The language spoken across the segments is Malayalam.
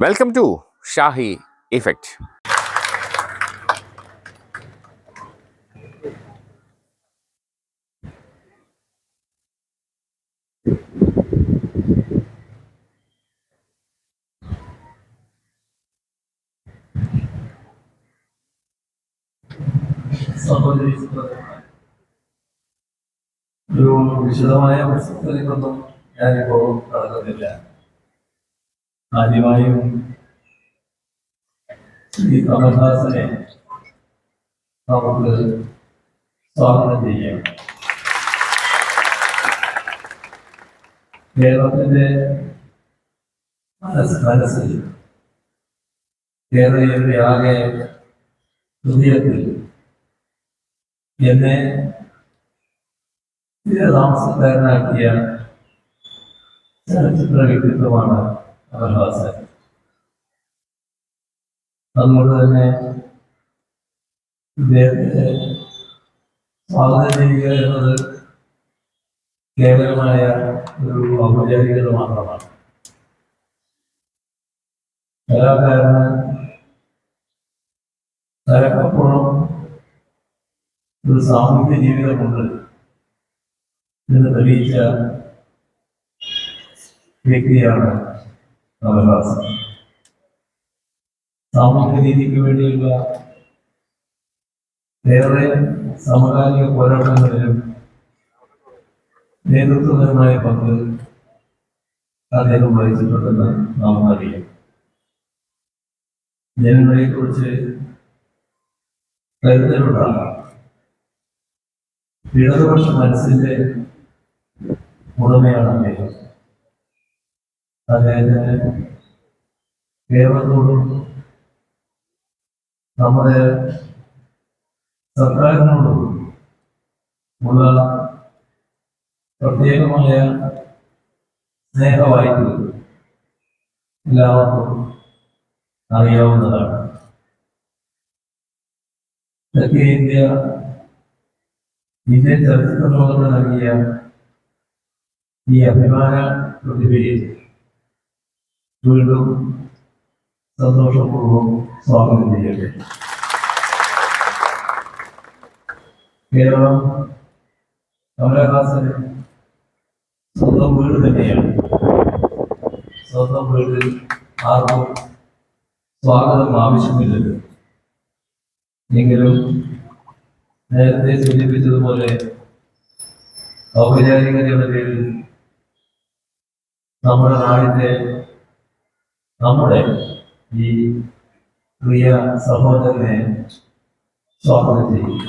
വെൽക്കം ടു ഷാഹി ഇഫക്റ്റ് സഹോദരി സഹോദരന്മാരെ, ഒരു വിശദമായ പ്രസക്തിക്കൊന്നും ഞാനിപ്പോൾ കടക്കുന്നില്ല ആദ്യമായും ഈ കമൽഹാസനെ നമുക്ക് സ്വാഗതം ചെയ്യാം. കേരളത്തിന്റെ മനസ്സ് മനസ്സിൽ കേരളീയരുടെ ആകെ ഹൃദയത്തിൽ എന്നെ താമസക്കാരനാക്കിയ ചലച്ചിത്ര വ്യക്തിത്വമാണ് അതുകൊണ്ട് തന്നെ ഇദ്ദേഹത്തെ സ്വാഗതം ചെയ്യുക എന്നത് കേവലമായ ഒരു ഔപചാരികത മാത്രമാണ്. കലാകാരന് തലക്കപ്പുറം ഒരു സാമൂഹ്യ ജീവിതമുണ്ട് എന്ന് തെളിയിച്ച വ്യക്തിയാണ് സാമൂഹ്യ നീതിക്ക് വേണ്ടിയുള്ള ഏറെ സമകാലിക പോരാട്ടങ്ങളിലും നേതൃത്വപരമായ പങ്ക് അദ്ദേഹം വഹിച്ചിട്ടുണ്ടെന്ന് നാം അറിയാം. ജനങ്ങളെ കുറിച്ച് കരുതലുണ്ടാകാം. ഇടതുപക്ഷ മനസ്സിന്റെ ഉടമയാണ് അദ്ദേഹം. അദ്ദേഹത്തിന് കേരളത്തോടും നമ്മുടെ സർക്കാരിനോടും ഉള്ള പ്രത്യേകമായ സ്നേഹവായ്പ എല്ലാവർക്കും അറിയാവുന്നതാണ്. തെക്കേ ഇന്ത്യ ഇന്ത്യൻ ചലച്ചിത്ര ലോകത്ത് നൽകിയ ഈ അഭിമാന പ്രതിഭയെ വീണ്ടും സന്തോഷപൂർവം സ്വാഗതം ചെയ്യട്ടെ. കേരളം കമലഹാസന് സ്വന്തം വീട് തന്നെയാണ്. സ്വന്തം വീട്ടിൽ ആർക്കും സ്വാഗതം ആവശ്യമില്ലല്ലോ. എങ്കിലും നേരത്തെ സൂചിപ്പിച്ചതുപോലെ ഔപചാരികതയുടെ നമ്മുടെ നാടിന്റെ നമ്മുടെ ഈ പ്രിയ സഹോദരനെ സ്വാഗതം ചെയ്യും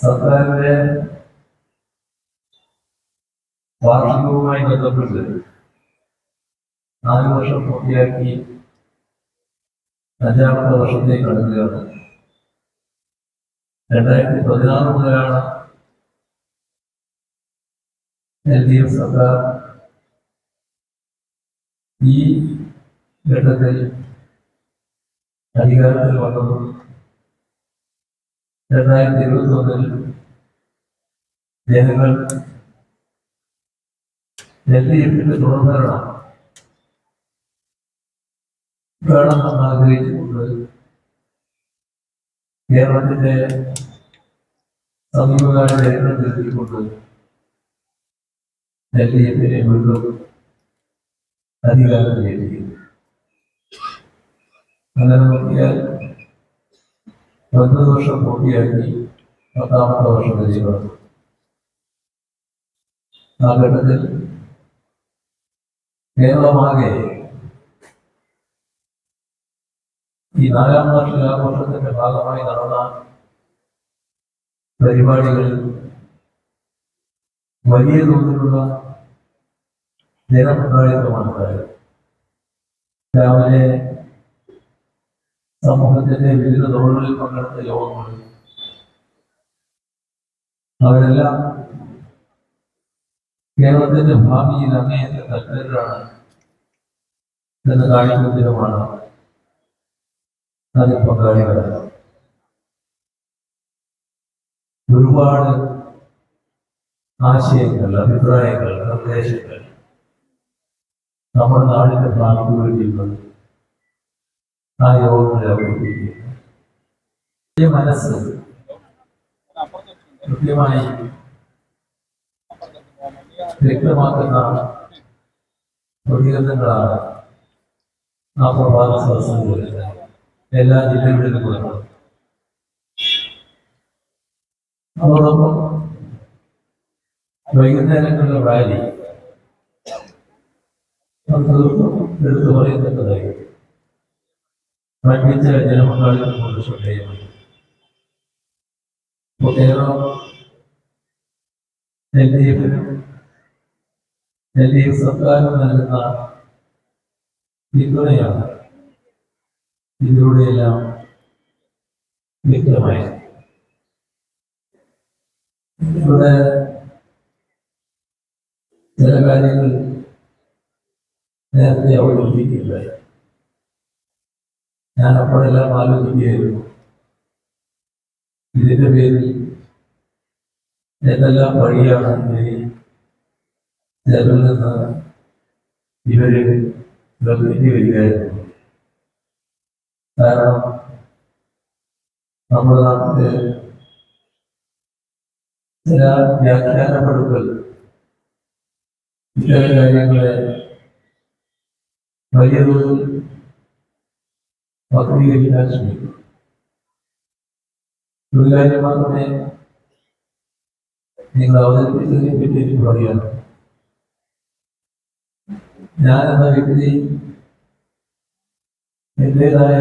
സർക്കാരിന്റെ വാർഷികവുമായി ബന്ധപ്പെട്ട് നാല് വർഷം പൂർത്തിയാക്കി അഞ്ചാമത്തെ വർഷത്തേക്ക് കടക്കുകയാണ് രണ്ടായിരത്തി പതിനാറ് മുതലാണ് എൽ ഡി എഫ് സർക്കാർ ഈ ഘട്ടത്തിൽ അധികാരത്തിൽ വന്നതും രണ്ടായിരത്തി ഇരുപത്തി ഒന്നിൽ ജനങ്ങൾ എൽ ഡി വേണം തുടർഭരണം വേണമെന്ന് ആഗ്രഹിച്ചുകൊണ്ട് കേരളത്തിന്റെ സമീപകാല ചരിത്രം തിരുത്തിക്കൊണ്ട് എൽ ഡി വീണ്ടും അധികാരത്തിലെത്തിക്കുന്നു അങ്ങനെ നോക്കിയാൽ ഒൻപത് വർഷം പൂർത്തിയാക്കി പത്താമത്തെ വർഷം കഴിയുന്നത് ആ ഘട്ടത്തിൽ കേരളമാകെ ഈ നാലാം വാർഷികാഘോഷത്തിന്റെ ഭാഗമായി നടന്ന പരിപാടികളിൽ വലിയ തോതിലുള്ള ഉണ്ടായത് രാവിലെ സമൂഹത്തിന്റെ വിവിധ തോളുകളിൽ പങ്കെടുത്ത യോഗങ്ങളിൽ അവരെല്ലാം കേരളത്തിന്റെ ഭാവിയിൽ അങ്ങേയത്തെ തൽപരരാണ് എന്ന് കാണിക്കുന്നതിനുമാണ് അതിൽ പങ്കാളികളാണ് ഒരുപാട് ആശയങ്ങൾ അഭിപ്രായങ്ങൾ നിർദ്ദേശങ്ങൾ നമ്മുടെ നാടിന്റെ ഭാവിക്ക് വേണ്ടിയുള്ളത് ആ യോഗങ്ങളെ അവതരിപ്പിക്കുന്നു. ഈ മനസ്സ് കൃത്യമായി വ്യക്തമാക്കുന്ന പ്രതികരണങ്ങളാണ് ആ പ്രഭാത സദസ്സുകളിൽ എല്ലാ ജില്ലകളിലും വരുന്നത് അതോടൊപ്പം വൈകുന്നേരങ്ങളിലെ റാലി എടുത്തു പറയത്തക്കതായി വൻപിച്ച കേരളം എൽ ഡി എഫിനും എൽ ഡി എഫ് നൽകുന്ന പിന്തുണയാണ് ഇതിലൂടെയെല്ലാം വ്യക്തമായത്. ഇവിടെ ചില കാര്യങ്ങൾ നേരത്തെ അവതരിപ്പിക്കുകയുണ്ടായി. ഞാൻ അപ്പോഴെല്ലാം ആലോചിക്കുകയായിരുന്നു. ഇതിന്റെ പേരിൽ എന്തെല്ലാം വഴിയാണ് ജനിൽ നിന്ന് ഇവർ നിർമ്മിച്ചു വരികയായിരുന്നു കാരണം നമ്മുടെ നാട്ടിലെ ചില വ്യാഖ്യാനപ്പെടുത്തൽ ഇത്തരം കാര്യങ്ങളെ വലിയ തോതിൽ വക്രീകരിക്കാൻ ശ്രമിക്കും ഒരു കാര്യം മാത്രമേ നിങ്ങൾ അവതരിപ്പിച്ചതിനെ ഞാൻ എന്ന വ്യക്തി എന്റേതായ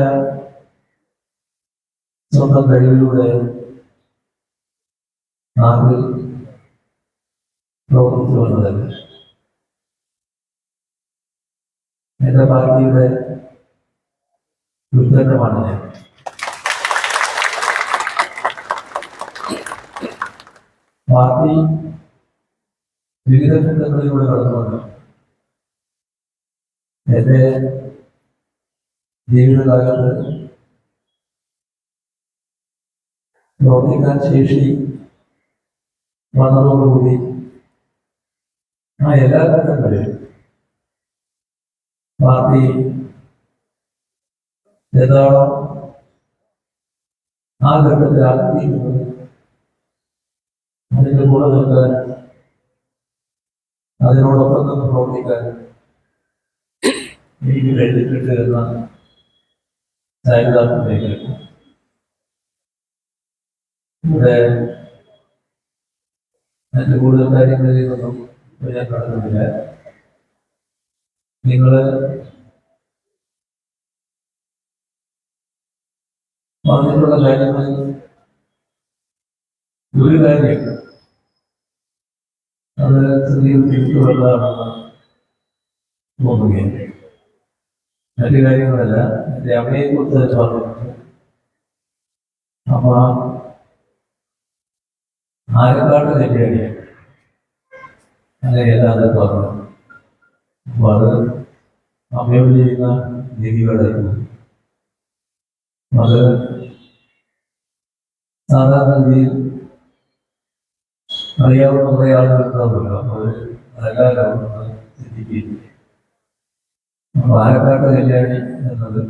സ്വന്തം കഴിവിലൂടെ നാട്ടിൽ പ്രവർത്തിച്ചു വന്നതല്ല. എന്റെ പാർട്ടിയുടെ ഉദ്ഘാടനമാണ് ഞാൻ. പാർട്ടി വിവിധ ഘട്ടങ്ങളിലൂടെ കടന്നുവന്നു എന്റെ ജീവിതകാലത്ത് പ്രവർത്തിക്കാൻ ശേഷി വന്നതോടുകൂടി ആ എല്ലാ ഘട്ടങ്ങളിലും പാർട്ടി ഏതോളം ആ ഘട്ടത്തിൽ ആഗ്രഹിക്കുന്നത് അതിന്റെ കൂടെ നിൽക്കാൻ അതിനോടൊപ്പം നിന്ന് പ്രവർത്തിക്കാൻ എനിക്ക് കഴിഞ്ഞിട്ടുണ്ട് എന്ന ചാരിതാർത്ഥ്യത്തിലേക്ക് ഇവിടെ മറ്റു കൂടുതൽ കാര്യങ്ങളിലൊന്നും ഞാൻ കടന്നിട്ടില്ല നിങ്ങൾ പറഞ്ഞിട്ടുള്ള കാര്യങ്ങളിൽ ഒരു കാര്യം അത് ചെറിയൊരു തിരിച്ചുവല്ലാണെന്ന് തോന്നുകയാണ് മറ്റു കാര്യങ്ങളല്ല. എന്റെ അമ്മയെ കുറിച്ച് തന്നെ പറഞ്ഞിട്ടുണ്ട്. അമ്മ ആരക്കാട് കല്യാണി അങ്ങനെയല്ല അത് പറഞ്ഞു അത് അമ്മയോട് ചെയ്യുന്ന രീതികളായിരുന്നു. അത് സാധാരണ രീതിയിൽ അറിയാവുന്ന കുറേ ആളുകളുണ്ടാവില്ല അപ്പൊ അത് അലങ്കാരം ചിന്തിക്കുകയും കല്യാണി എന്നത്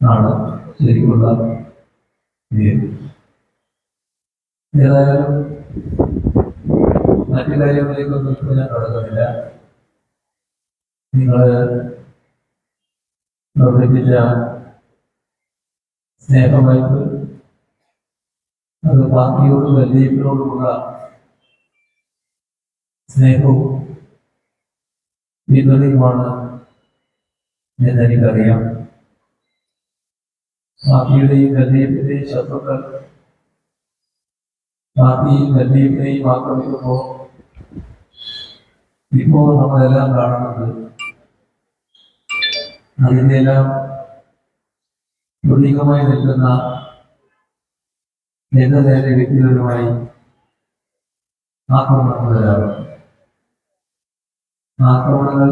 ആണ് ശരിക്കുള്ള ഏതായാലും മറ്റു കാര്യങ്ങളിലേക്കൊന്നും ഇപ്പോൾ ഞാൻ കടക്കുന്നില്ല നിങ്ങൾ പ്രവർത്തിച്ച സ്നേഹമായിട്ട് അത് ബാക്കിയോടും വലിയവരോടുമുള്ള സ്നേഹവും പിന്തുണയുമാണ് എന്നെനിക്കറിയാം. ബാക്കിയുടെയും വലിയപ്പിന്റെയും ശത്രുക്കൾ പാർട്ടിയും വലിയപ്പിനെയും ആക്രമിക്കുമ്പോൾ ഇപ്പോൾ നമ്മളെല്ലാം കാണുന്നത് അതിന്റെ എല്ലാം പ്രതീകമായി നിൽക്കുന്ന നേരെ നേരെ വ്യക്തിപരമായി ആക്രമണങ്ങൾ വരാറുണ്ട് ആക്രമണങ്ങൾ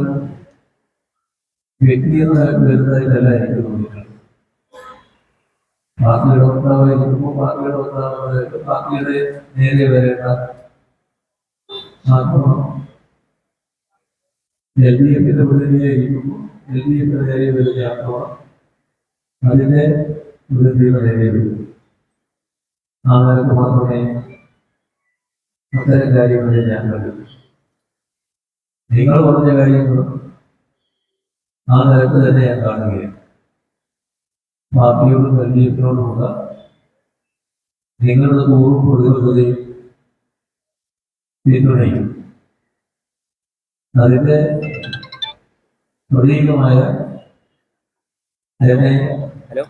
വ്യക്തിയെന്ന നിലയ്ക്ക് വരുന്നതിലല്ല എനിക്ക് തോന്നിയത് പാർട്ടിയുടെ വക്താവായിരിക്കുമ്പോൾ പാർട്ടിയുടെ വക്താവ് പാർട്ടിയുടെ നേരെ വരേണ്ട ആക്രമണം എൽ ഡി എഫിന്റെ പ്രതിനിധിയായിരിക്കുമ്പോൾ എൽ ഡി എഫ് നേരെ വരുന്ന ആക്രമണം അതിന്റെ പ്രതിനിധിയുടെ നേരെ വരും ആ നേരത്ത് മാത്രമേ അത്തരം കാര്യങ്ങളിൽ ഞാൻ കണ്ടു നിങ്ങൾ പറഞ്ഞ കാര്യങ്ങളും ആ നിലയ്ക്ക് തന്നെ ഞാൻ കാണുകയാണ്. പാർട്ടിയോടും എൽ ഡി എഫിനോടുമുള്ള നിങ്ങളുടെ പൂർവ പ്രതിബദ്ധതയും പിന്തുണയും അതിന്റെ പ്രതീകമായ അതിനെ ഹലോ?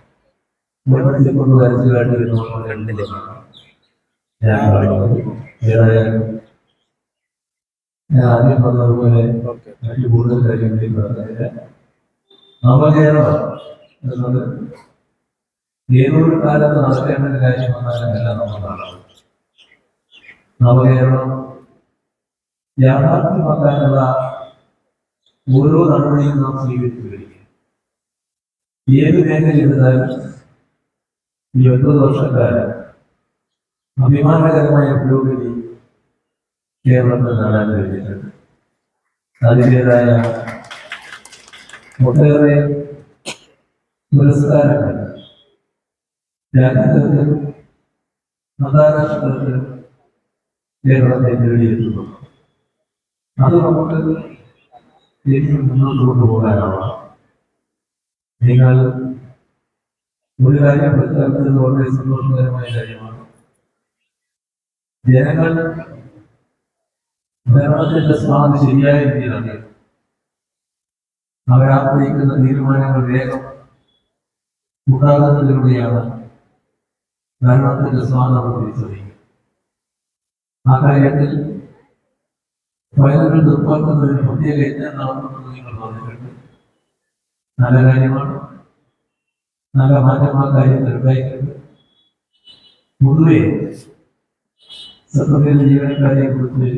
കൊണ്ട് വരച്ചു കാട്ടി ഞാൻ ആദ്യം പറഞ്ഞതുപോലെ മറ്റു കൂടുതൽ കാര്യങ്ങളിൽ പറഞ്ഞില്ല നവകേരളം എന്നത് ഏതൊരു കാലത്ത് നടക്കേണ്ട ഒരു കാര്യമെന്നാലല്ല നമ്മൾ കാണുന്നത് നവകേരളം യാഥാർത്ഥ്യമാക്കാനുള്ള ഓരോ നടപടിയും നാം സ്വീകരിച്ചു കഴിഞ്ഞു ഏത് മേഖലയെടുത്താലും ഈ ഒൻപത് വർഷക്കാലം അഭിമാനകരമായ പുരോഗതി കേരളത്തിൽ നേടാൻ കഴിഞ്ഞിട്ടുണ്ട്. അതിന്റെതായ ഒട്ടേറെ പുരസ്കാരങ്ങൾ രാജ്യതലത്തിലും അന്താരാഷ്ട്ര കേരളത്തെ നേടിയെത്തുന്നു അത് നമുക്ക് ശരിക്കും മുന്നോട്ട് കൊണ്ടുപോകാനാവാം. നിങ്ങൾ ഒരു കാര്യം പ്രഖ്യാപിച്ചത് വളരെ സന്തോഷകരമായ കാര്യമാണ്. ജനങ്ങൾ ഭരണത്തിന്റെ സ്വാധീനം ശരിയായ രീതിയിലാണ് അവരാഗ്രഹിക്കുന്ന തീരുമാനങ്ങൾ വേഗം ഉണ്ടാകുന്നതിലൂടെയാണ് ഭരണത്തിന്റെ സ്വാധീനം തിരിച്ചറിയുക ആ കാര്യത്തിൽ വയലുകൾ നിർപ്പാക്കുന്നതിന് പ്രത്യേക യജ്ഞം നടത്തുന്നത് നിങ്ങൾ പറഞ്ഞിട്ടുണ്ട്. നല്ല കാര്യമാണ്. നല്ല മാറ്റം ആ കാര്യത്തിൽ ഉണ്ടായിട്ടുണ്ട് ജീവനക്കാരെ കുറിച്ച്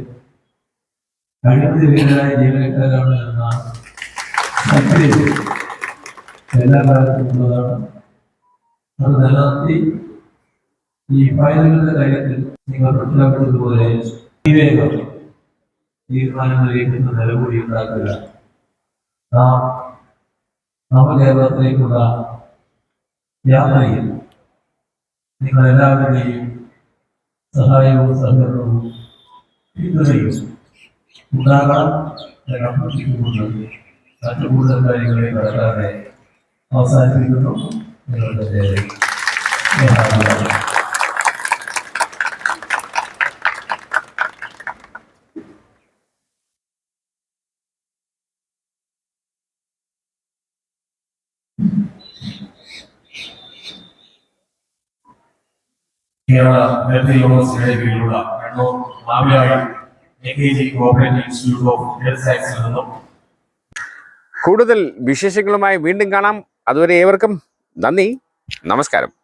അഴിമതിരഹിതരായ ജീവനക്കാരാണ് എന്ന എല്ലാ കാലത്തും ഉള്ളതാണ്. അത് നിലനിർത്തി ഈ ഫയലുകളുടെ കാര്യത്തിൽ നിങ്ങൾ മനസ്സിലാക്കുന്നതുപോലെ വിവേകം തീരുമാനങ്ങളിലേക്ക് നിലകൂടി ഉണ്ടാക്കുക. നാം നവകേരളത്തിലേക്കുള്ള യാത്രയിൽ നിങ്ങൾ എല്ലാവരുടെയും സഹായവും സഹകരണവും പിന്തുണയും ഉണ്ടാകണം ഞാൻ അഭ്യർത്ഥിക്കുന്നുണ്ട് മറ്റു കൂടുതൽ കാര്യങ്ങളെ കടക്കാതെ അവസാനിപ്പിക്കുന്നു. നിങ്ങളുടെ ഓഫ് ഹെൽത്ത് നിന്നും കൂടുതൽ വിശേഷങ്ങളുമായി വീണ്ടും കാണാം. അതുവരെ ഏവർക്കും നന്ദി. നമസ്കാരം.